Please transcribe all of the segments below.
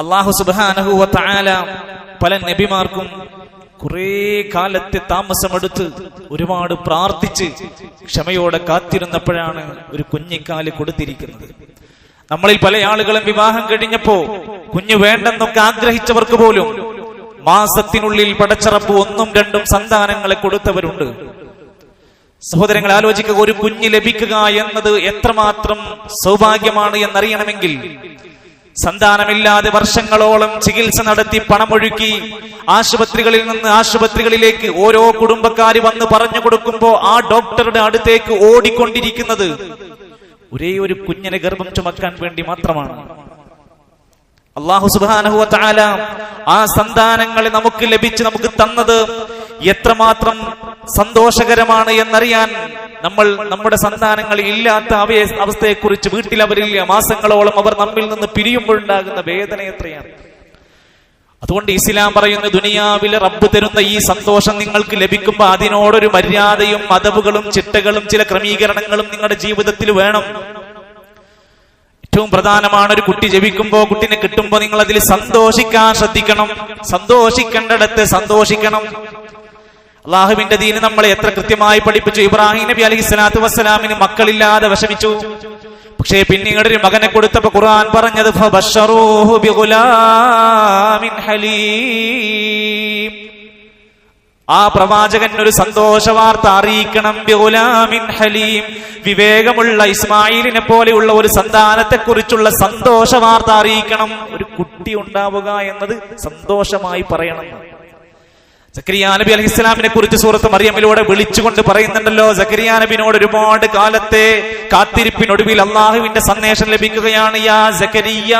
അള്ളാഹു സുബാനഹുവ താല പല നബിമാർക്കും കുറെ കാലത്തെ താമസമെടുത്ത് ഒരുപാട് പ്രാർത്ഥിച്ച് ക്ഷമയോടെ കാത്തിരുന്നപ്പോഴാണ് ഒരു കുഞ്ഞിക്കാൽ കൊടുത്തിരിക്കുന്നത്. നമ്മളിൽ പല ആളുകളും വിവാഹം കഴിഞ്ഞപ്പോ കുഞ്ഞു വേണ്ടെന്നൊക്കെ ആഗ്രഹിച്ചവർക്ക് പോലും മാസത്തിനുള്ളിൽ പടച്ചറപ്പ് ഒന്നും രണ്ടും സന്താനങ്ങളെ കൊടുത്തവരുണ്ട്. സഹോദരങ്ങൾ ആലോചിക്കുക ഒരു കുഞ്ഞ് ലഭിക്കുക എന്നത് എത്രമാത്രം സൗഭാഗ്യമാണ് എന്നറിയണമെങ്കിൽ സന്താനമില്ലാതെ വർഷങ്ങളോളം ചികിത്സ നടത്തി പണമൊഴുക്കി ആശുപത്രികളിൽ നിന്ന് ആശുപത്രികളിലേക്ക് ഓരോ കുടുംബക്കാർ വന്ന് പറഞ്ഞു കൊടുക്കുമ്പോൾ ആ ഡോക്ടറുടെ അടുത്തേക്ക് ഓടിക്കൊണ്ടിരിക്കുന്നത് ഒരേ ഒരു കുഞ്ഞിനെ ഗർഭം ചുമക്കാൻ വേണ്ടി മാത്രമാണ്. അള്ളാഹു സുബാനഹുവ താല ആ സന്താനങ്ങളെ നമുക്ക് ലഭിച്ച് നമുക്ക് തന്നത് എത്രമാത്രം സന്തോഷകരമാണ് എന്നറിയാൻ നമ്മൾ നമ്മുടെ സന്താനങ്ങൾ ഇല്ലാത്ത അവയെ അവസ്ഥയെക്കുറിച്ച് വീട്ടിൽ അവരില്ല. മാസങ്ങളോളം അവർ നമ്മിൽ നിന്ന് പിരിയുമ്പോഴുണ്ടാകുന്ന വേദന എത്രയാണ്? അതുകൊണ്ട് ഇസ്ലാം പറയുന്ന ദുനിയാവിലെ റബ്ബ് തരുന്ന ഈ സന്തോഷം നിങ്ങൾക്ക് ലഭിക്കുമ്പോൾ അതിനോടൊരു മര്യാദയും മതവുകളും ചിട്ടകളും ചില ക്രമീകരണങ്ങളും നിങ്ങളുടെ ജീവിതത്തിൽ വേണം. ഏറ്റവും പ്രധാനമാണ് ഒരു കുട്ടി ജപിക്കുമ്പോ കുട്ടിനെ കിട്ടുമ്പോ നിങ്ങൾ അതിൽ സന്തോഷിക്കാൻ ശ്രദ്ധിക്കണം. സന്തോഷിക്കേണ്ടടത്ത് സന്തോഷിക്കണം. അള്ളാഹുവിന്റെ ദീന് നമ്മളെ എത്ര കൃത്യമായി പഠിപ്പിച്ചു. ഇബ്രാഹിം നബി അലൈഹി സ്വലാത്തു വസ്സലാമിന് മക്കളില്ലാതെ വിഷമിച്ചു. പക്ഷേ പിന്നീട് ഒരു മകനെ കൊടുത്തപ്പോ ഖുർആൻ പറഞ്ഞത് ആ പ്രവാചകൻ ഒരു സന്തോഷ വാർത്ത അറിയിക്കണം. ബിഗുലാമിൻ ഹലീം. വിവേകമുള്ള ഇസ്മായിലിനെ പോലെയുള്ള ഒരു സന്താനത്തെ കുറിച്ചുള്ള സന്തോഷ വാർത്ത അറിയിക്കണം. ഒരു കുട്ടി ഉണ്ടാവുക എന്നത് സന്തോഷമായി പറയണം. സക്കരിയ നബി അലഹി ഇസ്ലാമിനെ കുറിച്ച് സൂറത്ത് മറിയമ്മിലൂടെ വിളിച്ചുകൊണ്ട് പറയുന്നുണ്ടല്ലോ സക്കരിയ നബിനോട് ഒരുപാട് കാലത്തെ കാത്തിരിപ്പിനൊടുവിൽ അള്ളാഹുവിന്റെ സന്ദേശം ലഭിക്കുകയാണ് യാ സക്കരിയ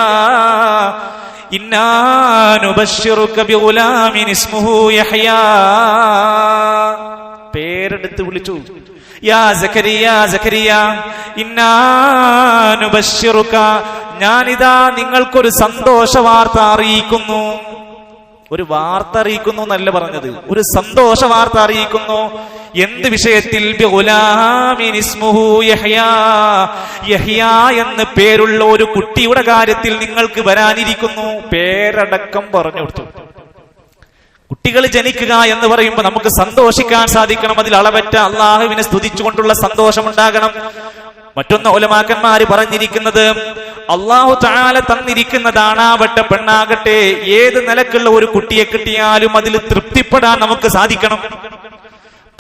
പേരെടുത്ത് വിളിച്ചു യാ സക്കരിയ സക്കരിയ ഞാനിതാ നിങ്ങൾക്കൊരു സന്തോഷ വാർത്ത അറിയിക്കുന്നു. ഒരു വാർത്ത അറിയിക്കുന്നു എന്നല്ല പറഞ്ഞത്. ഒരു സന്തോഷ വാർത്ത അറിയിക്കുന്നു. എന്ത് വിഷയത്തിൽ? എന്ന് പേരുള്ള ഒരു കുട്ടിയുടെ കാര്യത്തിൽ നിങ്ങൾക്ക് വരാനിരിക്കുന്നു. പേരടക്കം പറഞ്ഞു കൊടുത്തു. കുട്ടികൾ ജനിക്കുക എന്ന് പറയുമ്പോൾ നമുക്ക് സന്തോഷിക്കാൻ സാധിക്കണം. അതിൽ അളവറ്റ അള്ളാഹുവിനെ സ്തുതിച്ചുകൊണ്ടുള്ള സന്തോഷം ഉണ്ടാകണം മറ്റൊന്ന് ഒലമാക്കന്മാര് പറഞ്ഞിരിക്കുന്നത് അള്ളാഹു താല തന്നിരിക്കുന്നതാണാവട്ടെ പെണ്ണാകട്ടെ ഏത് നിലക്കുള്ള ഒരു കുട്ടിയെ കിട്ടിയാലും അതിൽ തൃപ്തിപ്പെടാൻ നമുക്ക് സാധിക്കണം.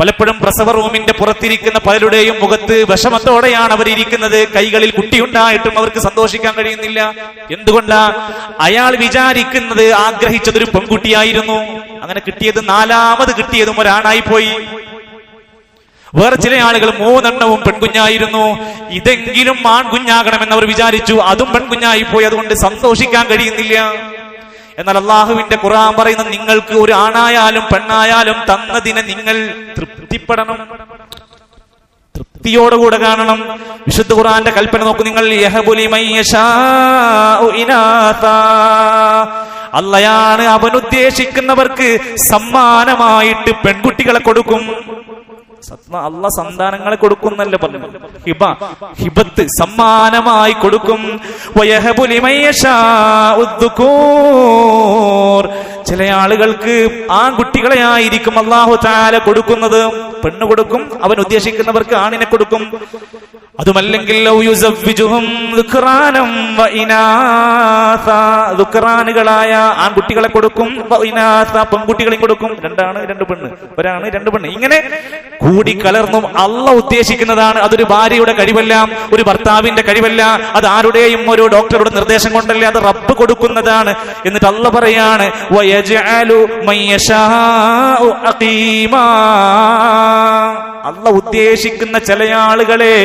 പലപ്പോഴും പ്രസവ റൂമിന്റെ പുറത്തിരിക്കുന്ന പലരുടെയും മുഖത്ത് വിഷമത്തോടെയാണ് അവർ ഇരിക്കുന്നത്. കൈകളിൽ കുട്ടിയുണ്ടായിട്ടും അവർക്ക് സന്തോഷിക്കാൻ കഴിയുന്നില്ല. എന്തുകൊണ്ടാ? അയാൾ വിചാരിക്കുന്നത് ആഗ്രഹിച്ചതൊരു പെൺകുട്ടിയായിരുന്നു. അങ്ങനെ കിട്ടിയത് നാലാമത് കിട്ടിയതും ഒരാണായി പോയി. വേറെ ചില ആളുകൾ മൂന്നെണ്ണവും പെൺകുഞ്ഞായിരുന്നു. ഇതെങ്കിലും ആൺകുഞ്ഞാകണമെന്ന് അവർ വിചാരിച്ചു. അതും പെൺകുഞ്ഞായി പോയി. അതുകൊണ്ട് സന്തോഷിക്കാൻ കഴിയുന്നില്ല. എന്നാൽ അള്ളാഹുവിന്റെ ഖുർആൻ പറയുന്ന നിങ്ങൾക്ക് ഒരു ആണായാലും പെണ്ണായാലും തന്നതിനെ നിങ്ങൾ തൃപ്തിപ്പെടണം. തൃപ്തിയോടുകൂടെ കാണണം. വിശുദ്ധ ഖുർആന്റെ കൽപ്പന നോക്കൂ. നിങ്ങൾ അല്ലയാണ് അവനുദ്ദേശിക്കുന്നവർക്ക് സമ്മാനമായിട്ട് പെൺകുട്ടികളെ കൊടുക്കും. അല്ല സന്താനങ്ങളെ കൊടുക്കുന്നല്ല പറഞ്ഞു ഹിബ ഹിബത്ത് സമ്മാനമായി കൊടുക്കും. ചില ആളുകൾക്ക് ആൺകുട്ടികളെ ആയിരിക്കും അള്ളാഹു താല കൊടുക്കുന്നത്. പെണ്ണ് കൊടുക്കും അവൻ ഉദ്ദേശിക്കുന്നവർക്ക് ആണിനെ കൊടുക്കും. അതുമല്ലെങ്കിൽ ദുഃഖറാനുകളായ ആൺകുട്ടികളെ കൊടുക്കും. പെൺകുട്ടികളെയും കൊടുക്കും. രണ്ടാണ് രണ്ട് പെണ്ണ്. ഒരാണ് രണ്ട് പെണ്ണ്. ഇങ്ങനെ കൂടി കലർന്നും അല്ല ഉദ്ദേശിക്കുന്നതാണ്. അതൊരു ഭാര്യയുടെ കഴിവല്ല ഒരു ഭർത്താവിന്റെ കഴിവല്ല. അത് ആരുടെയും ഒരു ഡോക്ടറുടെ നിർദ്ദേശം കൊണ്ടല്ല അത് റബ്ബ് കൊടുക്കുന്നതാണ്. എന്നിട്ട് അല്ല പറയാണ് അഖീമാ. അല്ല ഉദ്ദേശിക്കുന്ന ചില ആളുകളെ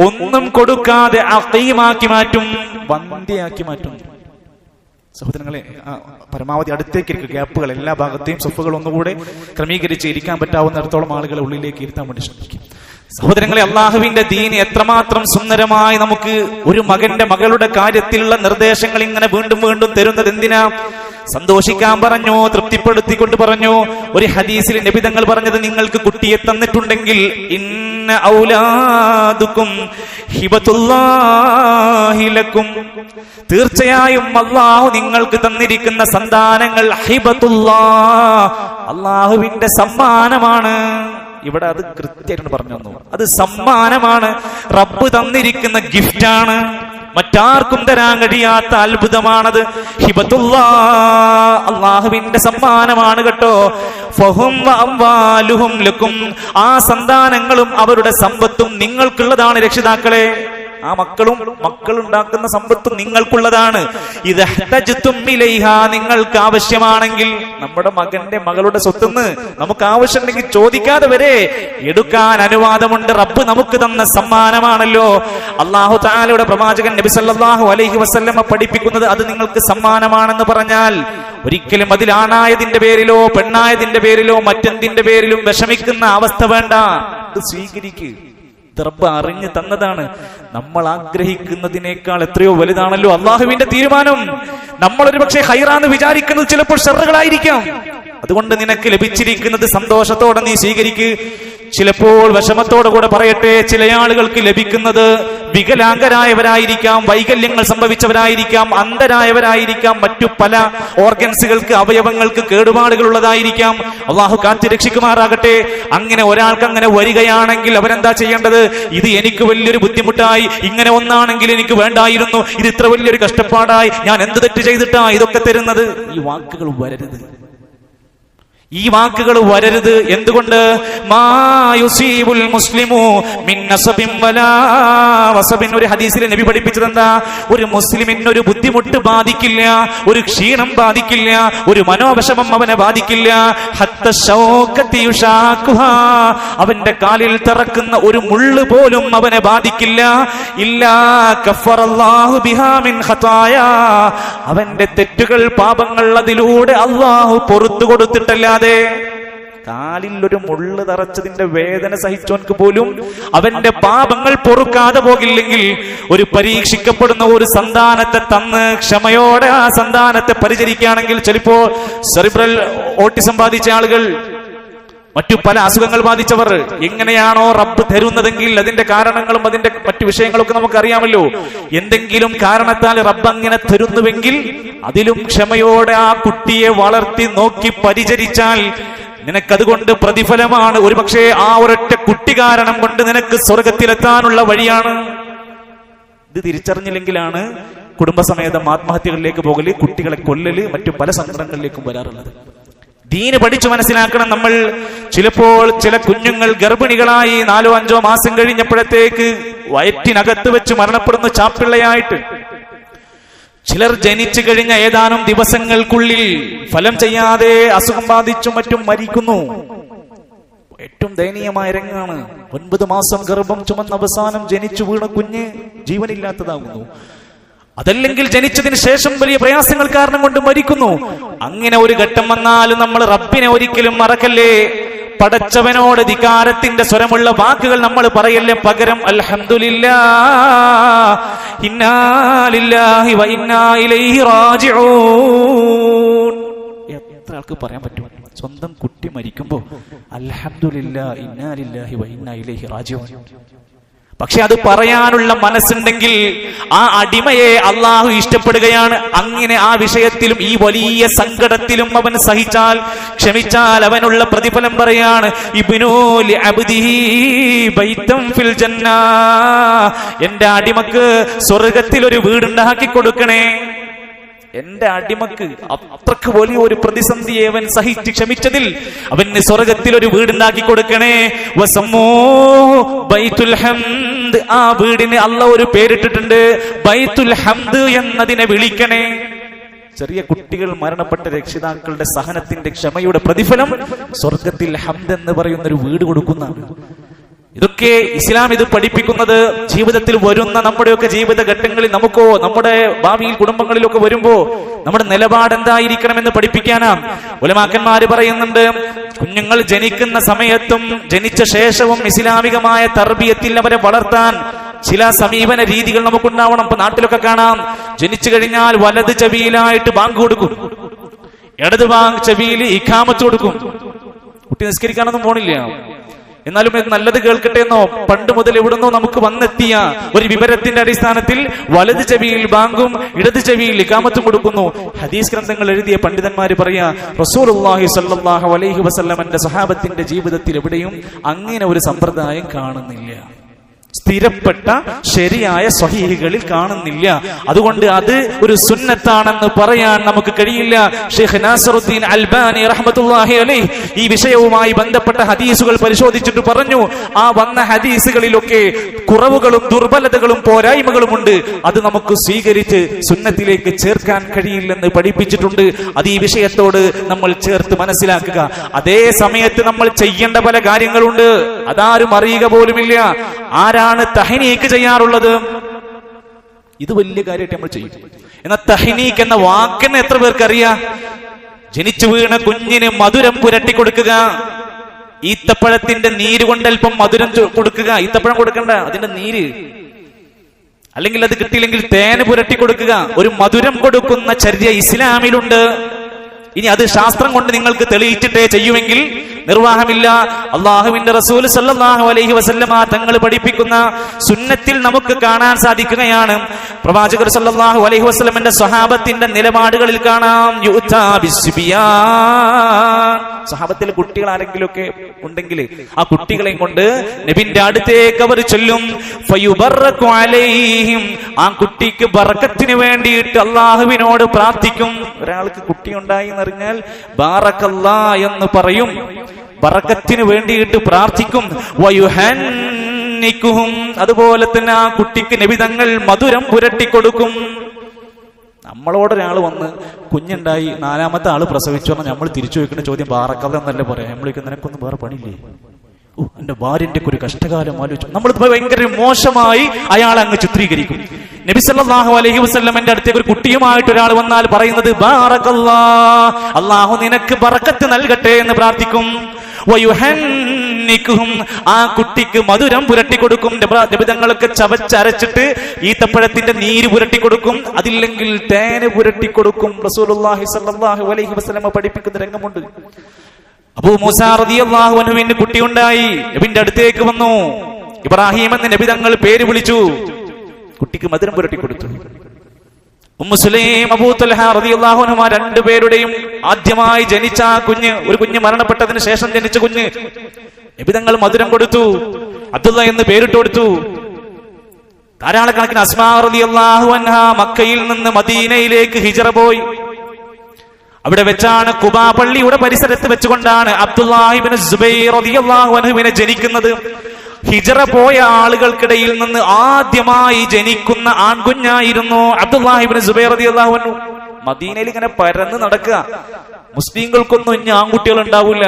ഒന്നും കൊടുക്കാതെ അക്കീമാക്കി മാറ്റും വന്ധ്യയാക്കി മാറ്റും. സഹോദരങ്ങളെ പരമാവധി അടുത്തേക്ക് ഗ്യാപ്പുകൾ എല്ലാ ഭാഗത്തെയും സൊഫുകൾ ഒന്നുകൂടെ ക്രമീകരിച്ച് ഇരിക്കാൻ പറ്റാവുന്നിടത്തോളം ആളുകളെ ഉള്ളിലേക്ക് ഇരുത്താൻ വേണ്ടി ശ്രമിക്കും. സഹോദരങ്ങളെ അള്ളാഹുവിന്റെ ദീൻ എത്രമാത്രം സുന്ദരമായി നമുക്ക് ഒരു മകന്റെ മകളുടെ കാര്യത്തിലുള്ള നിർദ്ദേശങ്ങൾ ഇങ്ങനെ വീണ്ടും വീണ്ടും തരുന്നത് എന്തിനാ? സന്തോഷിക്കാൻ പറഞ്ഞു തൃപ്തിപ്പെടുത്തിക്കൊണ്ട് പറഞ്ഞു. ഒരു ഹദീസിൽ നബിതങ്ങൾ പറഞ്ഞത് നിങ്ങൾക്ക് കുട്ടിയെ തന്നിട്ടുണ്ടെങ്കിൽ ഇന്ന ഔലാദുക്കും തീർച്ചയായും അള്ളാഹു നിങ്ങൾക്ക് തന്നിരിക്കുന്ന സന്താനങ്ങൾ അള്ളാഹുവിന്റെ സമ്മാനമാണ്. ഇവിടെ അത് കൃത്യമായിട്ട് പറഞ്ഞു തന്നു. അത് സമ്മാനമാണ്. റബ്ബ് തന്നിരിക്കുന്ന ഗിഫ്റ്റാണ്. മറ്റാർക്കും തരാൻ കഴിയാത്ത അത്ഭുതമാണത്. അള്ളാഹുവിന്റെ സമ്മാനമാണ് കേട്ടോ. ലക്കും. ആ സന്താനങ്ങളും അവരുടെ സമ്പത്തും നിങ്ങൾക്കുള്ളതാണ് രക്ഷിതാക്കളെ. ആ മക്കളും മക്കൾ ഉണ്ടാക്കുന്ന സമ്പത്തും നിങ്ങൾക്കുള്ളതാണ്. ഇത് നിങ്ങൾക്ക് ആവശ്യമാണെങ്കിൽ നമ്മുടെ മകന്റെ മകളുടെ സ്വത്തുനിന്ന് നമുക്ക് ആവശ്യമുണ്ടെങ്കിൽ ചോദിക്കാതെ വരെ എടുക്കാൻ അനുവാദമുണ്ട്. റബ്ബ് നമുക്ക് തന്ന സമ്മാനമാണല്ലോ. അള്ളാഹു താലയുടെ പ്രവാചകൻ നബി സല്ലല്ലാഹു അലൈഹി വസല്ലമ പഠിപ്പിക്കുന്നത് അത് നിങ്ങൾക്ക് സമ്മാനമാണെന്ന് പറഞ്ഞാൽ ഒരിക്കലും അതിൽ ആണായതിന്റെ പേരിലോ പെണ്ണായതിന്റെ പേരിലോ മറ്റെന്തിന്റെ പേരിലും വിഷമിക്കുന്ന അവസ്ഥ വേണ്ട. സ്വീകരിക്കുക റബ്ബ് അറിഞ്ഞു തന്നതാണ്. നമ്മൾ ആഗ്രഹിക്കുന്നതിനേക്കാൾ എത്രയോ വലുതാണല്ലോ അള്ളാഹുവിന്റെ തീരുമാനം. നമ്മൾ ഒരു പക്ഷേ ഹൈറാന്ന് വിചാരിക്കുന്നത് ചിലപ്പോൾ ഷെറുകളായിരിക്കാം അതുകൊണ്ട് നിനക്ക് ലഭിച്ചിരിക്കുന്നത് സന്തോഷത്തോടെ നീ സ്വീകരിക്ക്. ചിലപ്പോൾ വിഷമത്തോടു കൂടെ പറയട്ടെ ചില ആളുകൾക്ക് ലഭിക്കുന്നത് വികലാംഗരായവരായിരിക്കാം വൈകല്യങ്ങൾ സംഭവിച്ചവരായിരിക്കാം അന്ധരായവരായിരിക്കാം മറ്റു പല ഓർഗൻസുകൾക്ക് അവയവങ്ങൾക്ക് കേടുപാടുകൾ ഉള്ളതായിരിക്കാം അള്ളാഹു കാത്തി രക്ഷിക്കുമാറാകട്ടെ. അങ്ങനെ ഒരാൾക്ക് അങ്ങനെ വരികയാണെങ്കിൽ അവരെന്താ ചെയ്യേണ്ടത്? ഇത് എനിക്ക് വലിയൊരു ബുദ്ധിമുട്ടായി ഇങ്ങനെ ഒന്നാണെങ്കിൽ എനിക്ക് വേണ്ടായിരുന്നു ഇത് ഇത്ര വലിയൊരു കഷ്ടപ്പാടായി ഞാൻ എന്ത് തെറ്റ് ചെയ്തിട്ടാ ഇതൊക്കെ തരുന്നത്? ഈ വാക്കുകൾ വരരുത്. ഈ വാക്കുകൾ വരരുത്. എന്തുകൊണ്ട്? മായുസീബുൽ മുസ്ലിമു വലാ വസബിൻ. ഒരു ഹദീസിലെ നബി പഠിപ്പിച്ചത് എന്താ ഒരു മുസ്ലിമിന് ഒരു ബുദ്ധിമുട്ട് ബാധിക്കില്ല ഒരു ക്ഷീണം ബാധിക്കില്ല ഒരു മനോവിഷമം അവനെ ബാധിക്കില്ല. ഹത്ത. അവന്റെ കാലിൽ തറക്കുന്ന ഒരു മുള്ള് പോലും അവനെ ബാധിക്കില്ല. ഇല്ലാ ബിഹാ മിൻ അവന്റെ തെറ്റുകൾ പാപങ്ങൾ അതിലൂടെ അള്ളാഹു പൊറത്തു കൊടുത്തിട്ടല്ലാതെ കാലിൽ ഒരു മുള്ള് തറച്ചതിന്റെ വേദന സഹിച്ചവൻക്ക് പോലും അവന്റെ പാപങ്ങൾ പൊറുക്കാതെ പോകില്ലെങ്കിൽ ഒരു പരീക്ഷിക്കപ്പെടുന്ന ഒരു സന്താനത്തെ തന്ന് ക്ഷമയോടെ ആ സന്താനത്തെ പരിചരിക്കുകയാണെങ്കിൽ ചിലപ്പോ സെറിബ്രൽ ഓട്ടി ബാധിച്ച ആളുകൾ മറ്റു പല അസുഖങ്ങൾ ബാധിച്ചവർ എങ്ങനെയാണോ റബ്ബ് തരുന്നതെങ്കിൽ അതിന്റെ കാരണങ്ങളും അതിന്റെ മറ്റു വിഷയങ്ങളൊക്കെ നമുക്കറിയാമല്ലോ. എന്തെങ്കിലും കാരണത്താൽ റബ്ബ് അങ്ങനെ തരുന്നുവെങ്കിൽ അതിലും ക്ഷമയോടെ ആ കുട്ടിയെ വളർത്തി നോക്കി പരിചരിച്ചാൽ നിനക്കതുകൊണ്ട് പ്രതിഫലമാണ്. ഒരുപക്ഷെ ആ ഒരൊറ്റ കുട്ടി കാരണം കൊണ്ട് നിനക്ക് സ്വർഗത്തിലെത്താനുള്ള വഴിയാണ്. ഇത് തിരിച്ചറിഞ്ഞില്ലെങ്കിലാണ് കുടുംബസമേതം ആത്മഹത്യകളിലേക്ക് പോകൽ കുട്ടികളെ കൊല്ലല് മറ്റു പല സങ്കടങ്ങളിലേക്കും വരാറുള്ളത്. ദീന് പഠിച്ചു മനസ്സിലാക്കണം നമ്മൾ. ചിലപ്പോൾ ചില കുഞ്ഞുങ്ങൾ ഗർഭിണികളായി നാലോ അഞ്ചോ മാസം കഴിഞ്ഞപ്പോഴത്തേക്ക് വയറ്റിനകത്ത് വെച്ച് മരണപ്പെടുന്ന ചാപ്പിള്ളയായിട്ട്. ചിലർ ജനിച്ചു കഴിഞ്ഞ ഏതാനും ദിവസങ്ങൾക്കുള്ളിൽ ഫലം ചെയ്യാതെ അസുഖം ബാധിച്ചും മറ്റും മരിക്കുന്നു. ഏറ്റവും ദയനീയമായ രംഗമാണ്. ഒൻപത് മാസം ഗർഭം ചുമന്ന അവസാനം ജനിച്ചു വീണ കുഞ്ഞ് ജീവനില്ലാത്തതാകുന്നു. അതല്ലെങ്കിൽ ജനിച്ചതിന് ശേഷം വലിയ പ്രയാസങ്ങൾ കാരണം കൊണ്ട് മരിക്കുന്നു. അങ്ങനെ ഒരു ഘട്ടം വന്നാലും നമ്മൾ റബ്ബിനെ ഒരിക്കലും മറക്കല്ലേ? പടച്ചവനോട് ധികാരത്തിന്റെ സ്വരമുള്ള വാക്കുകൾ നമ്മൾ പറയല്ലേ? പകരം എത്ര ആൾക്ക് പറയാൻ പറ്റും? സ്വന്തം കുട്ടി മരിക്കുമ്പോ അൽഹംദുലില്ലാ ഇന്നാലില്ലാഹി വ ഇന്നാ ഇലൈഹി റാജിഊൻ. പക്ഷെ അത് പറയാനുള്ള മനസ്സുണ്ടെങ്കിൽ ആ അടിമയെ അള്ളാഹു ഇഷ്ടപ്പെടുകയാണ്. അങ്ങനെ ആ വിഷയത്തിലും ഈ വലിയ സങ്കടത്തിലും അവൻ സഹിച്ചാൽ ക്ഷമിച്ചാൽ അവനുള്ള പ്രതിഫലം പറയാണ് ഫിൽ ജന്ന. എന്റെ അടിമക്ക് സ്വർഗത്തിൽ ഒരു വീടുണ്ടാക്കി കൊടുക്കണേ. എന്റെ അടിമക്ക് അത്രയ്ക്ക് വലിയ ഒരു പ്രതിസന്ധിയെ അവൻ സഹിച്ച് ക്ഷമിച്ചതിൽ അവന് സ്വർഗത്തിൽ ഒരു വീടുണ്ടാക്കി കൊടുക്കണേ. വസമ്മോ ഹംദ്. ആ വീടിന് അല്ല ഒരു പേരിട്ടിട്ടുണ്ട്. ബൈത്തുൽ ഹംദ് എന്നതിനെ വിളിക്കണേ. ചെറിയ കുട്ടികൾ മരണപ്പെട്ട രക്ഷിതാക്കളുടെ സഹനത്തിന്റെ ക്ഷമയുടെ പ്രതിഫലം സ്വർഗത്തിൽ ഹംദ് എന്ന് പറയുന്ന ഒരു വീട് കൊടുക്കുന്നതാണ്. ഇതൊക്കെ ഇസ്ലാം ഇത് പഠിപ്പിക്കുന്നത് ജീവിതത്തിൽ വരുന്ന നമ്മുടെയൊക്കെ ജീവിത ഘട്ടങ്ങളിൽ നമുക്കോ നമ്മുടെ ഭാവിയിൽ കുടുംബങ്ങളിലൊക്കെ വരുമ്പോ നമ്മുടെ നിലപാട് എന്തായിരിക്കണം എന്ന് പഠിപ്പിക്കാനാ. ഉലമാക്കന്മാര് പറയുന്നുണ്ട് കുഞ്ഞുങ്ങൾ ജനിക്കുന്ന സമയത്തും ജനിച്ച ശേഷവും ഇസ്ലാമികമായ തർബീയത്തിൽ അവരെ വളർത്താൻ ചില സമീപന രീതികൾ നമുക്കുണ്ടാവണം. ഇപ്പൊ നാട്ടിലൊക്കെ കാണാം ജനിച്ചു കഴിഞ്ഞാൽ വലത് ചെവിയിലായിട്ട് ബാങ്ക് കൊടുക്കും ഇടത് ബാങ്ക് ചെവിയിൽ ഇഖാമത്ത് കൊടുക്കും. കുട്ടി നിസ്കരിക്കാനൊന്നും പോണില്ല. എന്നാലും നല്ലത് കേൾക്കട്ടെ എന്നോ പണ്ട് മുതൽ എവിടുന്നോ നമുക്ക് വന്നെത്തിയ ഒരു വിവരത്തിന്റെ അടിസ്ഥാനത്തിൽ വലത് ചെവിയിൽ ബാങ്കും ഇടത് ചെവിയിൽ ഇക്കാമത്തും കൊടുക്കുന്നു. ഹദീസ് ഗ്രന്ഥങ്ങൾ എഴുതിയ പണ്ഡിതന്മാർ പറയാ റസൂലുള്ളാഹി സ്വല്ലല്ലാഹു അലൈഹി വസല്ലമന്റെ സഹാബത്തിന്റെ ജീവിതത്തിൽ എവിടെയും അങ്ങനെ ഒരു സമ്പ്രദായം കാണുന്നില്ല. സ്ഥിരപ്പെട്ട ശരിയായ സ്വഹീഹികളിൽ കാണുന്നില്ല. അതുകൊണ്ട് അത് ഒരു സുന്നത്താണെന്ന് പറയാൻ നമുക്ക് കഴിയില്ല. ഷെയ്ഖ് നാസറുദ്ദീൻ അൽബാനി റഹ്മത്തുള്ളാഹി അലൈഹി ഈ വിഷയവുമായി ബന്ധപ്പെട്ട ഹദീസുകൾ പരിശോധിച്ചിട്ട് പറഞ്ഞു ആ വന്ന ഹദീസുകളിലൊക്കെ കുറവുകളും ദുർബലതകളും പോരായ്മകളും ഉണ്ട് അത് നമുക്ക് സ്വീകരിച്ച് സുന്നത്തിലേക്ക് ചേർക്കാൻ കഴിയില്ലെന്ന് പഠിപ്പിച്ചിട്ടുണ്ട്. അത് ഈ വിഷയത്തോട് നമ്മൾ ചേർത്ത് മനസ്സിലാക്കുക. അതേ സമയത്ത് നമ്മൾ ചെയ്യേണ്ട പല കാര്യങ്ങളുണ്ട്. അതാരും അറിയുക പോലുമില്ല. ആരാണ് തഹനീക്ക് ചെയ്യാറുള്ളത്? ഇത് വലിയ കാര്യമായിട്ട് നമ്മൾ ചെയ്യും. എന്നാൽ തഹനീക്ക് എന്ന വാക്കിന് എത്ര പേർക്ക് അറിയാം ജനിച്ചു വീണ കുഞ്ഞിന് മധുരം പുരട്ടി കൊടുക്കുക ഈത്തപ്പഴത്തിന്റെ നീര് കൊണ്ട് അല്പം മധുരം കൊടുക്കുക ഈത്തപ്പഴം കൊടുക്കണ്ട അതിന്റെ നീര്. അല്ലെങ്കിൽ അത് കിട്ടിയില്ലെങ്കിൽ തേന് പുരട്ടി കൊടുക്കുക ഒരു മധുരം കൊടുക്കുന്ന ചര്യ ഇസ്ലാമിലുണ്ട്. ഇനി അത് ശാസ്ത്രം കൊണ്ട് നിങ്ങൾക്ക് തെളിയിച്ചിട്ടേ ചെയ്യുമെങ്കിൽ നിർവാഹമില്ല. അള്ളാഹുവിന്റെ റസൂൽ സല്ലാഹു അലൈഹി വസല്ലമ തങ്ങൾ പഠിപ്പിക്കുന്ന സുന്നത്തിൽ നമുക്ക് കാണാൻ സാധിക്കുകയാണ്. പ്രവാചകർ സല്ലാഹു അലൈഹി വസ്ലമിന്റെ സ്വഹാബത്തിന്റെ നിലപാടുകളിൽ കാണാം. സ്വഹാബത്തിൽ കുട്ടികൾ ആരെങ്കിലുമൊക്കെ ഉണ്ടെങ്കിൽ ആ കുട്ടികളെയും കൊണ്ട് നബിന്റെ അടുത്തേക്ക് അവർ ചൊല്ലും. ആ കുട്ടിക്ക് ബറക്കത്തിന് വേണ്ടിയിട്ട് അള്ളാഹുവിനോട് പ്രാർത്ഥിക്കും. ഒരാൾക്ക് കുട്ടി ഉണ്ടായി എന്നറിഞ്ഞാൽ ബാറക്കല്ല എന്ന് പറയും. ബറക്കത്തിന് വേണ്ടിയിട്ട് പ്രാർത്ഥിക്കും. അതുപോലെ തന്നെ ആ കുട്ടിക്ക് നിബിതങ്ങൾ മധുരം പുരട്ടി കൊടുക്കും നമ്മളോട് ഒരാൾ വന്ന് കുഞ്ഞുണ്ടായി നാലാമത്തെ ആൾ പ്രസവിച്ചു പറഞ്ഞാൽ നമ്മൾ തിരിച്ചു വയ്ക്കുന്ന ചോദ്യം ബാറക്കഥ എന്നല്ലേ പറയാം? നമ്മൾ നിനക്കൊന്നും വേറെ പണിയില്ലേ? എന്റെ ഭാര്യന്റെ ഒരു കഷ്ടകാലം ആലോചിച്ചു. നമ്മൾ ഭയങ്കര മോശമായി അയാൾ അങ്ങ് ചിത്രീകരിക്കും. നബി അലഹി എന്റെ അടുത്തേക്ക് ഒരു കുട്ടിയുമായിട്ട് ഒരാൾ വന്നാൽ പറയുന്നത് അള്ളാഹു നിനക്ക് ബറക്കത്ത് നൽകട്ടെ എന്ന് പ്രാർത്ഥിക്കും. ആ കുട്ടിക്ക് മധുരം പുരട്ടി കൊടുക്കും നിബിതങ്ങളൊക്കെ ചവച്ചരച്ചിട്ട് ഈത്തപ്പഴത്തിന്റെ നീര് പുരട്ടി കൊടുക്കും അതില്ലെങ്കിൽ തേന് പുരട്ടി കൊടുക്കും റസൂലുള്ളാഹി സ്വല്ലല്ലാഹു അലൈഹി വസല്ലമ പഠിപ്പിക്കുന്ന രംഗമുണ്ട്. അബൂ മൂസ അൻഹുവിന് കുട്ടിയുണ്ടായി. നബിന്റെ അടുത്തേക്ക് വന്നു. ഇബ്രാഹിം എന്ന് നബി തങ്ങൾ പേര് വിളിച്ചു. കുട്ടിക്ക് മധുരം പുരട്ടി കൊടുത്തു. ഉമ്മുസ്ലീം അബൂ തലഹ രണ്ടു രണ്ടുപേരുടെയും ആദ്യമായി ജനിച്ച ആ കുഞ്ഞ് ഒരു കുഞ്ഞ് മരണപ്പെട്ടതിന് ശേഷം ജനിച്ച കുഞ്ഞ് നബി തങ്ങൾ മധുരം കൊടുത്തു. അബ്ദുള്ള എന്ന് പേരിട്ട് കൊടുത്തു. ധാരാളക്കണക്കിന് അസ്മാ റളിയല്ലാഹു അൻഹ മക്കയിൽ നിന്ന് മദീനയിലേക്ക് ഹിജറ പോയി. അവിടെ വെച്ചാണ് കുബാ പള്ളിയുടെ പരിസരത്ത് വെച്ചുകൊണ്ടാണ് അബ്ദുല്ലാഹിബിന് ജനിക്കുന്നത്. ഹിജറ പോയ ആളുകൾക്കിടയിൽ നിന്ന് ആദ്യമായി ജനിക്കുന്ന ആൺകുഞ്ഞായിരുന്നു അബ്ദുല്ലാഹിബിന് സുബൈർ അൻഹു. മദീനയിൽ ഇങ്ങനെ പരന്ന് നടക്കുക. മുസ്ലിങ്ങൾക്കൊന്നും ഇനി ആൺകുട്ടികൾ ഉണ്ടാവില്ല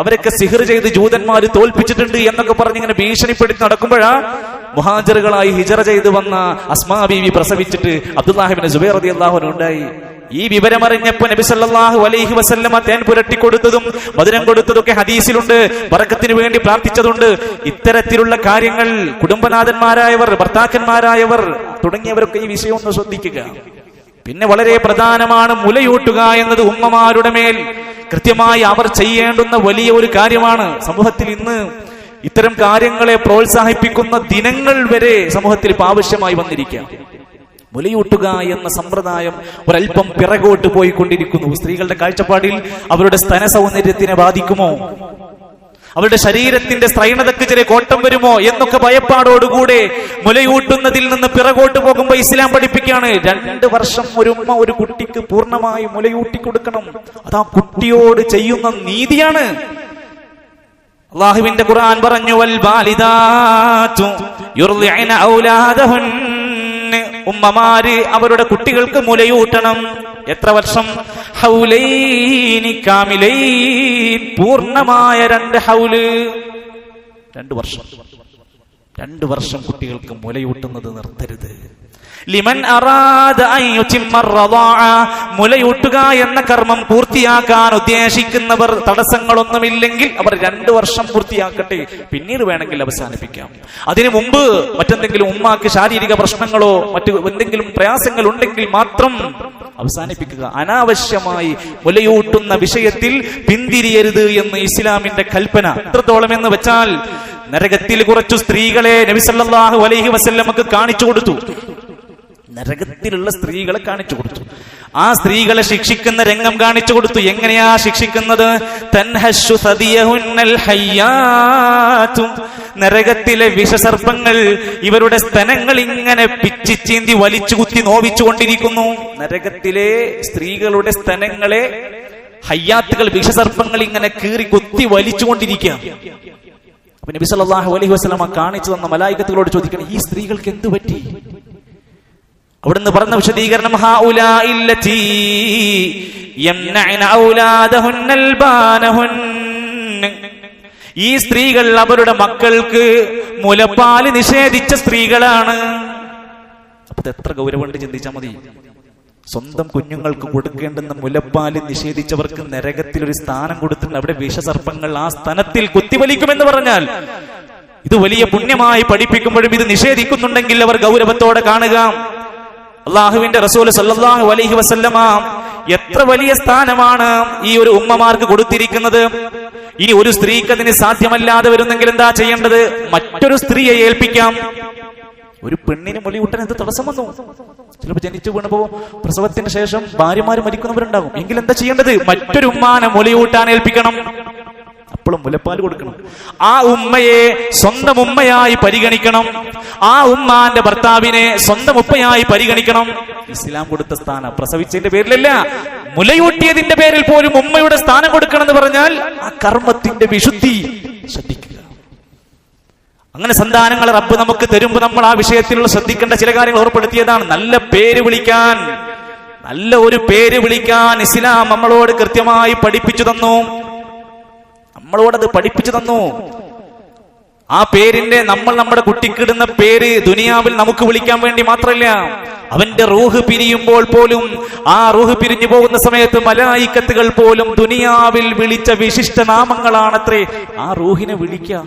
അവരൊക്കെ സിഹർ ചെയ്ത് ജൂതന്മാര് തോൽപ്പിച്ചിട്ടുണ്ട് എന്നൊക്കെ പറഞ്ഞ് ഇങ്ങനെ ഭീഷണിപ്പെടുത്തി നടക്കുമ്പോഴാ മുഹാജറുകളായി ഹിജറ ചെയ്ത് വന്ന അസ്മാ ബീവി പ്രസവിച്ചിട്ട് അബ്ദുല്ലാഹിബിന് സുബൈർ ഉണ്ടായി. ഈ വിവരമറിഞ്ഞപ്പോ നബി സല്ലല്ലാഹു അലൈഹി വസല്ലമ തേൻ പുരട്ടി കൊടുത്തതും മധുരം കൊടുത്തതൊക്കെ ഹദീസിലുണ്ട് പറക്കത്തിന് വേണ്ടി പ്രാർത്ഥിച്ചതുണ്ട്. ഇത്തരത്തിലുള്ള കാര്യങ്ങൾ കുടുംബനാഥന്മാരായവർ ഭർത്താക്കന്മാരായവർ തുടങ്ങിയവരൊക്കെ ഈ വിഷയം ഒന്ന് ശ്രദ്ധിക്കുക. പിന്നെ വളരെ പ്രധാനമാണ് മുലയൂട്ടുക എന്നത് ഉമ്മമാരുടെ മേൽ. കൃത്യമായി അവർ ചെയ്യേണ്ടുന്ന വലിയ ഒരു കാര്യമാണ് സമൂഹത്തിൽ ഇന്ന് ഇത്തരം കാര്യങ്ങളെ പ്രോത്സാഹിപ്പിക്കുന്ന ദിനങ്ങൾ വരെ സമൂഹത്തിൽ ഇപ്പൊ ആവശ്യമായി വന്നിരിക്കാം മുലയൂട്ടുക എന്ന സമ്പ്രദായം ഒരല്പം പിറകോട്ട് പോയിക്കൊണ്ടിരിക്കുന്നു. സ്ത്രീകളുടെ കാഴ്ചപ്പാടിൽ അവരുടെ സ്തന സൗന്ദര്യത്തിനെ ബാധിക്കുമോ? അവരുടെ ശരീരത്തിന്റെ സ്ത്രൈണതക്ക് ചെറിയ കോട്ടം വരുമോ എന്നൊക്കെ ഭയപ്പാടോടുകൂടെ മുലയൂട്ടുന്നതിൽ നിന്ന് പിറകോട്ട് പോകുമ്പോ ഇസ്ലാം പഠിപ്പിക്കുകയാണ്. രണ്ട് വർഷം ഒരു ഉമ്മ ഒരു കുട്ടിക്ക് പൂർണമായി മുലയൂട്ടി കൊടുക്കണം അതാ കുട്ടിയോട് ചെയ്യുന്ന നീതിയാണ്. അള്ളാഹുവിന്റെ ഖുർആൻ പറഞ്ഞു വൽ ബാലിദാതു ഔലാദഹുന്ന ഉമ്മമാര് അവരുടെ കുട്ടികൾക്ക് മുലയൂട്ടണം. എത്ര വർഷം? ഹൗലൈനി കാമിലൈൻ പൂർണമായ രണ്ട് ഹൗൽ. രണ്ട് വർഷം. രണ്ട് വർഷം കുട്ടികൾക്ക് മുലയൂട്ടുന്നത് നിർത്തരുത്. ലിമൻ മുലയൂട്ടുക എന്ന കർമ്മം പൂർത്തിയാക്കാൻ ഉദ്ദേശിക്കുന്നവർ തടസ്സങ്ങളൊന്നുമില്ലെങ്കിൽ അവർ രണ്ടു വർഷം പൂർത്തിയാക്കട്ടെ. പിന്നീട് വേണമെങ്കിൽ അവസാനിപ്പിക്കാം. അതിനു മുമ്പ് മറ്റെന്തെങ്കിലും ഉമ്മാക്ക് ശാരീരിക പ്രശ്നങ്ങളോ മറ്റു എന്തെങ്കിലും പ്രയാസങ്ങൾ ഉണ്ടെങ്കിൽ മാത്രം അവസാനിപ്പിക്കുക. അനാവശ്യമായി മുലയൂട്ടുന്ന വിഷയത്തിൽ പിന്തിരിയരുത് എന്ന് ഇസ്ലാമിന്റെ കൽപ്പന. എത്രത്തോളം എന്ന് വെച്ചാൽ നരകത്തിൽ കുറച്ചു സ്ത്രീകളെ നബിസല്ലാഹു അലൈഹി വസല്ലമക്ക് കാണിച്ചു കൊടുത്തു. നരകത്തിലുള്ള സ്ത്രീകളെ കാണിച്ചു കൊടുത്തു. ആ സ്ത്രീകളെ ശിക്ഷിക്കുന്ന രംഗം കാണിച്ചു കൊടുത്തു. എങ്ങനെയാ ശിക്ഷിക്കുന്നത്. നരകത്തിലെ വിഷസർപ്പങ്ങൾ ഇവരുടെ സ്തനങ്ങൾ ഇങ്ങനെ പിച്ചി ചീന്തി വലിച്ചു കുത്തി നോവിച്ചു കൊണ്ടിരിക്കുന്നു. നരകത്തിലെ സ്ത്രീകളുടെ സ്തനങ്ങളെ ഹയ്യാത്തുകൾ വിഷസർപ്പങ്ങൾ ഇങ്ങനെ കീറി കുത്തി വലിച്ചുകൊണ്ടിരിക്കുക അപ്പൊ നബി സല്ലല്ലാഹു അലൈഹി വസല്ലമ കാണിച്ചു തന്ന മലായികത്തുകളോട് ചോദിക്കണം ഈ സ്ത്രീകൾക്ക് എന്തു പറ്റി? അവിടുന്ന് പറഞ്ഞ വിശദീകരണം. ഈ സ്ത്രീകൾ അവരുടെ മക്കൾക്ക് മുലപ്പാൽ നിഷേധിച്ച സ്ത്രീകളാണ്. അപ്പൊ എത്ര ഗൗരവമുണ്ട് ചിന്തിച്ചാൽ മതി. സ്വന്തം കുഞ്ഞുങ്ങൾക്ക് കൊടുക്കേണ്ടെന്ന് മുലപ്പാൽ നിഷേധിച്ചവർക്ക് നരകത്തിൽ ഒരു സ്ഥാനം കൊടുത്തിട്ടുണ്ട് അവിടെ വിഷസർപ്പങ്ങൾ ആ സ്ഥാനത്തിൽ കുത്തിവലിക്കുമെന്ന് പറഞ്ഞാൽ ഇത് വലിയ പുണ്യമായി പഠിപ്പിക്കുമ്പോഴും ഇത് നിഷേധിക്കുന്നുണ്ടെങ്കിൽ അവർ ഗൗരവത്തോടെ കാണുക. അള്ളാഹുവിന്റെ റസൂൽ സല്ലാഹു അലൈഹി വസല്ലമ എത്ര വലിയ സ്ഥാനമാണ് ഈ ഒരു ഉമ്മമാർക്ക് കൊടുത്തിരിക്കുന്നത്. ഇനി ഒരു സ്ത്രീക്ക് അതിന് സാധ്യമല്ലാതെ വരുന്നെങ്കിൽ എന്താ ചെയ്യേണ്ടത്? മറ്റൊരു സ്ത്രീയെ ഏൽപ്പിക്കാം. ഒരു പെണ്ണിന് മുലയൂട്ടാൻ എന്ത് തടസ്സം വന്നു? ചിലപ്പോൾ ജനിച്ചു വീണപ്പോ പ്രസവത്തിന് ശേഷം ഭാര്യമാര് മരിക്കുന്നവരുണ്ടാകും. എങ്കിൽ എന്താ ചെയ്യേണ്ടത്? മറ്റൊരു ഉമ്മാനെ മുലയൂട്ടാൻ ഏൽപ്പിക്കണം. അപ്പോഴും മുലപ്പാൽ കൊടുക്കണം. ആ ഉമ്മയെ സ്വന്തം ഉമ്മയായി പരിഗണിക്കണം. ആ ഉമ്മാന്റെ ഭർത്താവിനെ സ്വന്തം ഉപ്പയായി പരിഗണിക്കണം. ഇസ്ലാം കൊടുത്ത സ്ഥാനം പ്രസവിച്ചതിന്റെ പേരിലല്ല. മുലയൂട്ടിയതിന്റെ പേരിൽ പോലും ഉമ്മയുടെ സ്ഥാനം കൊടുക്കണം എന്ന് പറഞ്ഞാൽ ആ കർമ്മത്തിന്റെ വിശുദ്ധി ശ്രദ്ധിക്കുക അങ്ങനെ സന്താനങ്ങൾ റബ്ബ് നമുക്ക് തരുമ്പോൾ നമ്മൾ ആ വിഷയത്തിലുള്ള ശ്രദ്ധിക്കേണ്ട ചില കാര്യങ്ങൾ ഓർപ്പെടുത്തിയതാണ് നല്ല പേര് വിളിക്കാൻ നല്ല ഒരു പേര് വിളിക്കാൻ ഇസ്ലാം നമ്മളോട് കൃത്യമായി പഠിപ്പിച്ചു തന്നു. നമ്മളോടത് പഠിപ്പിച്ചു തന്നു. ആ പേരിന്റെ നമ്മൾ നമ്മുടെ കുട്ടിക്കിടുന്ന പേര് ദുനിയാവിൽ നമുക്ക് വിളിക്കാൻ വേണ്ടി മാത്രമല്ല അവന്റെ റൂഹ് പിരിയുമ്പോൾ പോലും ആ റൂഹ് പിരിഞ്ഞു പോകുന്ന സമയത്ത് മലായിക്കത്തുകൾ പോലും ദുനിയാവിൽ വിളിച്ച വിശിഷ്ട നാമങ്ങളാണത്രേ. ആ റൂഹിനെ വിളിക്കുക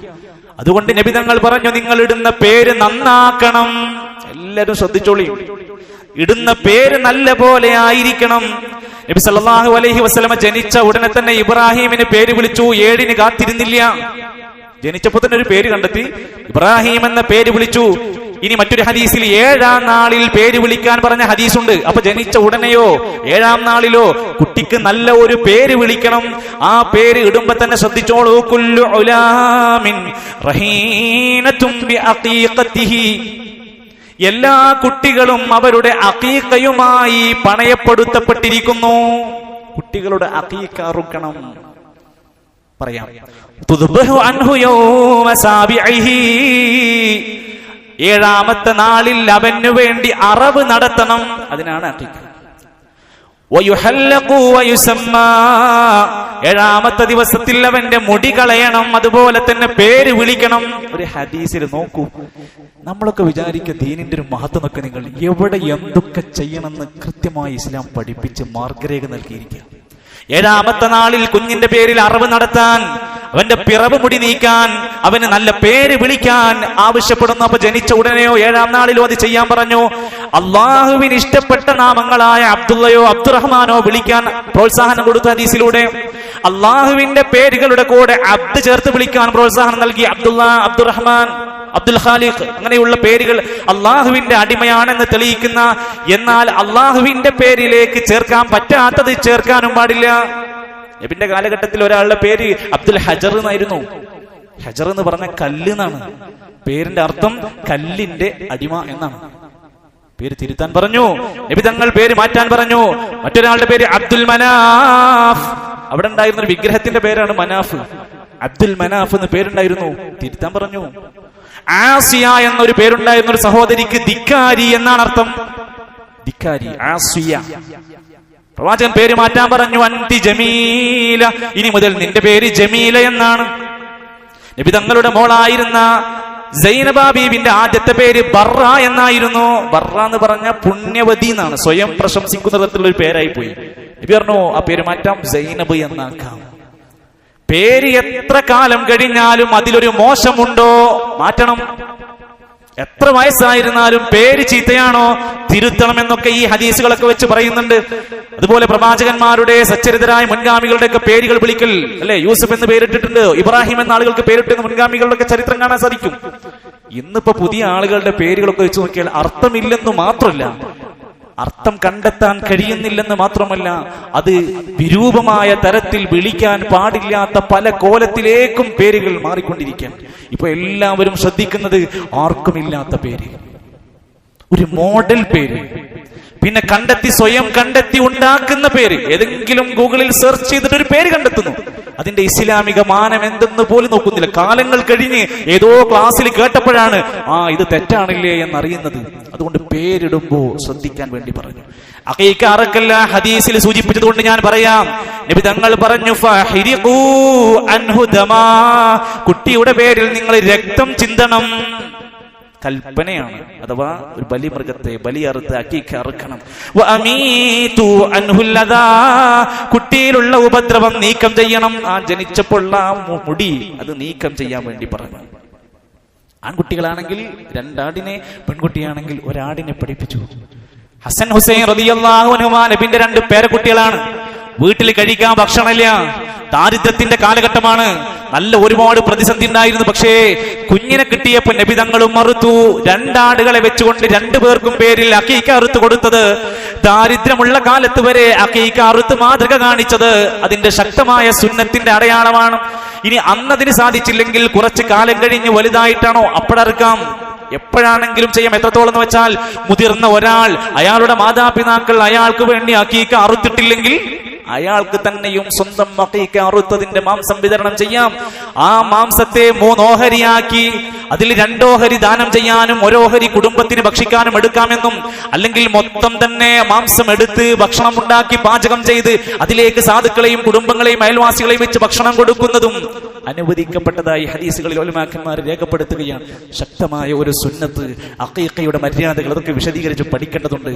അതുകൊണ്ട് നബി തങ്ങൾ പറഞ്ഞു നിങ്ങൾ ഇടുന്ന പേര് നന്നാക്കണം. എല്ലാരും ശ്രദ്ധിച്ചോളി. ഇടുന്ന പേര് നല്ല പോലെ ആയിരിക്കണം. നബി സല്ലല്ലാഹു അലൈഹി വസല്ലമ ജനിച്ച ഉടനെ തന്നെ ഇബ്രാഹിമിന് പേര് വിളിച്ചു ഏഴിന് കാത്തിരുന്നില്ല. ജനിച്ചപ്പോ തന്നെ ഒരു പേര് കണ്ടെത്തി. ഇബ്രാഹിം എന്ന പേര് വിളിച്ചു. ഇനി മറ്റൊരു ഹദീസിൽ ഏഴാം നാളിൽ പേര് വിളിക്കാൻ പറഞ്ഞ ഹദീസുണ്ട്. അപ്പൊ ജനിച്ച ഉടനെയോ ഏഴാം നാളിലോ കുട്ടിക്ക് നല്ല ഒരു പേര് വിളിക്കണം. ആ പേര് ഇടുമ്പോ തന്നെ ശ്രദ്ധിച്ചോളൂ. കുല്ലു ഉലാമിൻ എല്ലാ കുട്ടികളും അവരുടെ അക്കീക്കയുമായി പണയപ്പെടുത്തപ്പെട്ടിരിക്കുന്നു. കുട്ടികളുടെ അക്കീക്ക അറുക്കണം. പറയാം. ഏഴാമത്തെ നാളിൽ അവനു വേണ്ടി അറവ് നടത്തണം. അതിനാണ്. ഏഴാമത്തെ ദിവസത്തിൽ അവന്റെ മുടി കളയണം. അതുപോലെ തന്നെ പേര് വിളിക്കണം. ഒരു ഹദീസിൽ നോക്കൂ. നമ്മളൊക്കെ വിചാരിക്കുക ദീനിന്റെ ഒരു മഹത്വനൊക്കെ നിങ്ങൾ എവിടെ എന്തൊക്കെ ചെയ്യണമെന്ന് കൃത്യമായി ഇസ്ലാം പഠിപ്പിച്ച് മാർഗരേഖ നൽകിയിരിക്കുക ഏഴാമത്തെ നാളിൽ കുഞ്ഞിന്റെ പേരിൽ അറിവ് നടത്താൻ അവന്റെ പിറവ് മുടി നീക്കാൻ അവന് നല്ല പേര് വിളിക്കാൻ ആവശ്യപ്പെടുന്നു. അപ്പൊ ജനിച്ച ഉടനെയോ ഏഴാം നാളിലോ അത് ചെയ്യാൻ പറഞ്ഞു. അള്ളാഹുവിന് ഇഷ്ടപ്പെട്ട നാമങ്ങളായ അബ്ദുള്ളയോ അബ്ദുറഹ്മാനോ വിളിക്കാൻ പ്രോത്സാഹനം കൊടുത്തു ഹദീസിലൂടെ. അള്ളാഹുവിന്റെ പേരുകളുടെ കൂടെ അബ്ദ് ചേർത്ത് വിളിക്കാൻ പ്രോത്സാഹനം നൽകി അബ്ദുള്ള അബ്ദുറഹ്മാൻ. അബ്ദുൽ ഖാലിഖ് അങ്ങനെയുള്ള പേരുകൾ അള്ളാഹുവിന്റെ അടിമയാണെന്ന് തെളിയിക്കുന്ന എന്നാൽ അള്ളാഹുവിന്റെ പേരിലേക്ക് ചേർക്കാൻ പറ്റാത്തത് ചേർക്കാനും പാടില്ല. നബിന്റെ കാലഘട്ടത്തിൽ ഒരാളുടെ പേര് അബ്ദുൽ ഹജർ എന്നായിരുന്നു. ഹജർ എന്ന് പറഞ്ഞ കല്ല് എന്നാണ്. പേരിന്റെ അർത്ഥം കല്ലിന്റെ അടിമ എന്നാണ്. പേര് തിരുത്താൻ പറഞ്ഞു. നബി തങ്ങൾ പേര് മാറ്റാൻ പറഞ്ഞു. മറ്റൊരാളുടെ പേര് അബ്ദുൽ മനാഫ്. അവിടെ ഉണ്ടായിരുന്ന ഒരു വിഗ്രഹത്തിന്റെ പേരാണ് മനാഫ്. അബ്ദുൽ മനാഫ് എന്ന് പേരുണ്ടായിരുന്നു. തിരുത്താൻ പറഞ്ഞു. ആസിയ എന്നൊരു പേരുണ്ടായിരുന്ന ഒരു സഹോദരിക്ക് ധിക്കാരി എന്നാണ് അർത്ഥം. ധിക്കാരി ആസിയ. പ്രവാചകൻ പേര് മാറ്റാൻ പറഞ്ഞു അന്തി ജമീല. ഇനി മുതൽ നിന്റെ പേര് ജമീല എന്നാണ്. നബി തങ്ങളുടെ മോളായിരുന്ന സൈനബ ബീബിന്റെ ആദ്യത്തെ പേര് ബറ എന്നായിരുന്നു. ബറ എന്ന് പറഞ്ഞ പുണ്യവതി എന്നാണ്. സ്വയം പ്രശംസിക്കുന്ന തരത്തിലുള്ള ഒരു പേരായി പോയി നബി പറഞ്ഞു ആ പേര് മാറ്റാം സൈനബ് എന്നാക്കാം. പേര് എത്ര കാലം കഴിഞ്ഞാലും അതിലൊരു മോശമുണ്ടോ? മാറ്റണം. എത്ര വയസ്സായിരുന്നാലും പേര് ചീത്തയാണോ? തിരുത്തണം എന്നൊക്കെ ഈ ഹദീസുകളൊക്കെ വെച്ച് പറയുന്നുണ്ട്. അതുപോലെ പ്രവാചകന്മാരുടെ സച്ചരിതരായ മുൻഗാമികളുടെ ഒക്കെ പേരുകൾ വിളിക്കൽ. അല്ലെ? യൂസഫ് എന്ന് പേരിട്ടിട്ടുണ്ട്. ഇബ്രാഹിം എന്ന ആളുകൾക്ക് പേരിട്ടുന്ന മുൻഗാമികളുടെ ഒക്കെ ചരിത്രം കാണാൻ സാധിക്കും. ഇന്നിപ്പോ പുതിയ ആളുകളുടെ പേരുകളൊക്കെ വെച്ച് നോക്കിയാൽ അർത്ഥമില്ലെന്ന് മാത്രമല്ല അർത്ഥം കണ്ടെത്താൻ കഴിയുന്നില്ലെന്ന് മാത്രമല്ല അത് വിരൂപമായ തരത്തിൽ വിളിക്കാൻ പാടില്ലാത്ത പല കോലത്തിലേക്കും പേരുകൾ മാറിക്കൊണ്ടിരിക്കുകയാണ് ഇപ്പൊ എല്ലാവരും ശ്രദ്ധിക്കുന്നത് ആർക്കുമില്ലാത്ത പേര്. ഒരു മോഡൽ പേര്. പിന്നെ കണ്ടെത്തി സ്വയം കണ്ടെത്തി ഉണ്ടാക്കുന്ന പേര്. ഏതെങ്കിലും ഗൂഗിളിൽ സെർച്ച് ചെയ്തിട്ട് ഒരു പേര് കണ്ടെത്തുന്നു. അതിന്റെ ഇസ്ലാമിക മാനം എന്തെന്ന് പോലും നോക്കുന്നില്ല. കാലങ്ങൾ കഴിഞ്ഞ് ഏതോ ക്ലാസ്സിൽ കേട്ടപ്പോഴാണ് ആ ഇത് തെറ്റാണില്ലേ എന്നറിയുന്നത്. അതുകൊണ്ട് പേരിടുമ്പോ ശ്രദ്ധിക്കാൻ വേണ്ടി പറഞ്ഞു. അക്കൈക്ക് അറക്കല്ല ഹദീസിൽ സൂചിപ്പിച്ചതുകൊണ്ട് ഞാൻ പറയാം. നബി തങ്ങൾ പറഞ്ഞു കുട്ടിയുടെ പേരിൽ നിങ്ങൾ രക്തം ചിന്തണം. കൽപ്പനയാണ് അഥവാ ഒരു ബലിമൃഗത്തെ ബലിയറുത്ത് അക്കീക്ക് അറുക്കണം. കുട്ടിയിലുള്ള ഉപദ്രവം നീക്കം ചെയ്യണം. ആ ജനിച്ചപ്പോൾ ആ മുടി അത് നീക്കം ചെയ്യാൻ വേണ്ടി പറഞ്ഞു. ആൺകുട്ടികളാണെങ്കിൽ രണ്ടാടിനെ പെൺകുട്ടിയാണെങ്കിൽ ഒരാടിനെ പഠിപ്പിച്ചു. ഹസൻ ഹുസൈൻ റബിയാഹുനുമാൻ നബിന്റെ രണ്ട് പേരക്കുട്ടികളാണ്. വീട്ടിൽ കഴിക്കാൻ ഭക്ഷണമില്ല. ദാരിദ്ര്യത്തിന്റെ കാലഘട്ടമാണ്. നല്ല ഒരുപാട് പ്രതിസന്ധി ഉണ്ടായിരുന്നു. പക്ഷേ കുഞ്ഞിനെ കിട്ടിയപ്പോൾ നബിതങ്ങളും മറുത്തു. രണ്ടാടുകളെ വെച്ചുകൊണ്ട് രണ്ടു പേർക്കും പേരിൽ അക്കീക്ക അറുത്ത് കൊടുത്തത് ദാരിദ്ര്യമുള്ള കാലത്ത് വരെ അക്കീക്ക അറുത്ത് മാതൃക കാണിച്ചത് അതിന്റെ ശക്തമായ സുന്നത്തിന്റെ അടയാളമാണ്. ഇനി അന്നതിന് സാധിച്ചില്ലെങ്കിൽ കുറച്ച് കാലം കഴിഞ്ഞ് വലുതായിട്ടാണോ അപ്പോഴറുക്കാം എപ്പോഴാണെങ്കിലും ചെയ്യാം. എത്രത്തോളം എന്ന് വെച്ചാൽ മുതിർന്ന ഒരാൾ അയാളുടെ മാതാപിതാക്കൾ അയാൾക്ക് വേണ്ടി അക്കീക്ക അറുത്തിട്ടില്ലെങ്കിൽ അയാൾക്ക് തന്നെയും സ്വന്തം മക്കീക്ക അറുത്തതിന്റെ മാംസം വിതരണം ചെയ്യാം. ആ മാംസത്തെ മൂന്നോഹരിയാക്കി അതിൽ രണ്ടോഹരി ദാനം ചെയ്യാനും ഓരോഹരി കുടുംബത്തിന് ഭക്ഷിക്കാനും എടുക്കാമെന്നും അല്ലെങ്കിൽ മൊത്തം തന്നെ മാംസം എടുത്ത് ഭക്ഷണം ഉണ്ടാക്കി പാചകം ചെയ്ത് അതിലേക്ക് സാധുക്കളെയും കുടുംബങ്ങളെയും അയൽവാസികളെയും വെച്ച് ഭക്ഷണം കൊടുക്കുന്നതും അനുവദിക്കപ്പെട്ടതായി ഹദീസുകളിൽ ഒലിമാക്കന്മാർ രേഖപ്പെടുത്തുകയാണ്. ശക്തമായ ഒരു സുന്നത്ത് അക്കീക്കയുടെ മര്യാദകൾ അതൊക്കെ വിശദീകരിച്ച് പഠിക്കേണ്ടതുണ്ട്.